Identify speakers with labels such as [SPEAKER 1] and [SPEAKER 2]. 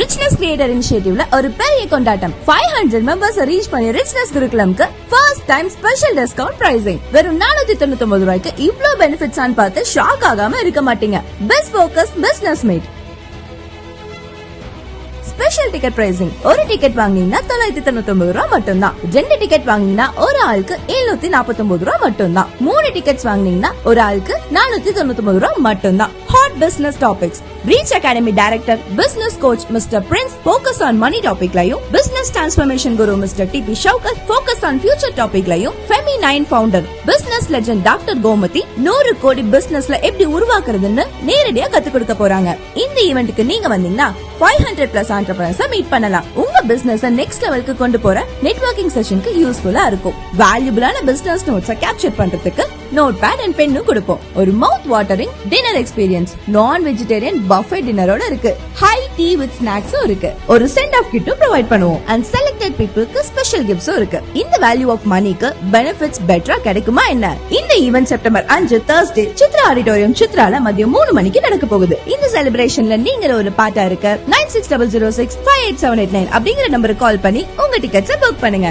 [SPEAKER 1] Richness creator இனிஷியேட்டிவ்ல ஒரு பெரிய கொண்டாட்டம். ஃபைவ் ஹண்ட்ரட் மெம்பர்ஸ் ரீச் பண்ணி richness குருகுலம்க்கு first time special discount pricing வெறும் நானூத்தி தொண்ணூத்தி ஒன்பது ரூபாய்க்கு இவ்வளவு பெனிஃபிட்ஸ் பார்த்து ஷாக் ஆகாம இருக்க மாட்டீங்க. Best focus business meet special ticket pricing ஒரு டிக்கெட் வாங்கினீங்கன்னா தொள்ளாயிரத்தி தொண்ணூத்தி ஒன்பது ரூபா மட்டும்தான். ரெண்டு டிக்கெட் வாங்குனீங்கன்னா ஒரு ஆளுக்கு எழுநூத்தி நாற்பத்தி ஒன்பது ரூபா மட்டும்தான். மூணு டிக்கெட்ஸ் வாங்குனீங்கன்னா ஒரு ஆளுக்கு நானூத்தி தொண்ணூத்தி ஒன்பது ரூபா மட்டும்தான். Hot business topics reach academy director business coach mister prince focus on money டாபிக்லயும் business transformation guru mister T P Shoukath focus on future டாபிக்லயும் Femi nine founder business legend doctor Gomathi நூறு கோடி பிசினஸ்ல எப்படி உருவாக்குறதுன்னு நேரடியா கத்து கொடுக்க போறாங்க. இந்த ஈவெண்ட்டுக்கு நீங்க வந்தீங்கன்னா five hundred plus entrepreneurs meet பண்ணலாம். உங்க பிசினஸ் நெக்ஸ்ட் லெவலுக்கு கொண்டு போற நெட்வொர்க்கிங் செஷனுக்கு யூஸ்ஃபுல்லா இருக்கும். வேல்யூபிளான பிசினஸ் நோட்ஸை கேப்சர் பண்றதுக்கு நோட் பேட் அண்ட் பென்னும் கொடுப்போம். ஒரு mouth watering dinner experience non vegetarian buffet டின்னரோட இருக்கு. ஹை டீ வித் ஸ்நாக்ஸும் இருக்கு. ஒரு சென்ட் ஆஃப் கிட்டும் ப்ரொவைட் பண்ணுவோம். அண்ட் செலக்டட் பீப்புளுக்கு ஸ்பெஷல் கிஃப்ட்ஸும் இருக்கு. இந்த வேல்யூ ஆஃப் மணிக்கு பெனிஃபிட்ஸ் பெட்டரா கிடைக்குமா என்ன? இந்த ஈவென்ட் செப்டம்பர் அஞ்சு தேர்ஸ்டே சித்ரா ஆடிட்டோரியம் சித்ரால மதியம் மூணு மணிக்கு நடக்க போகுது. இந்த செலிப்ரேஷன்ல நீங்க ஒரு பாட்டா இருக்க. Nine six double zero six five eight seven eight nine அப்படிங்கிற நம்பருக்கு கால் பண்ணி உங்க டிக்கெட்ஸை புக் பண்ணுங்க.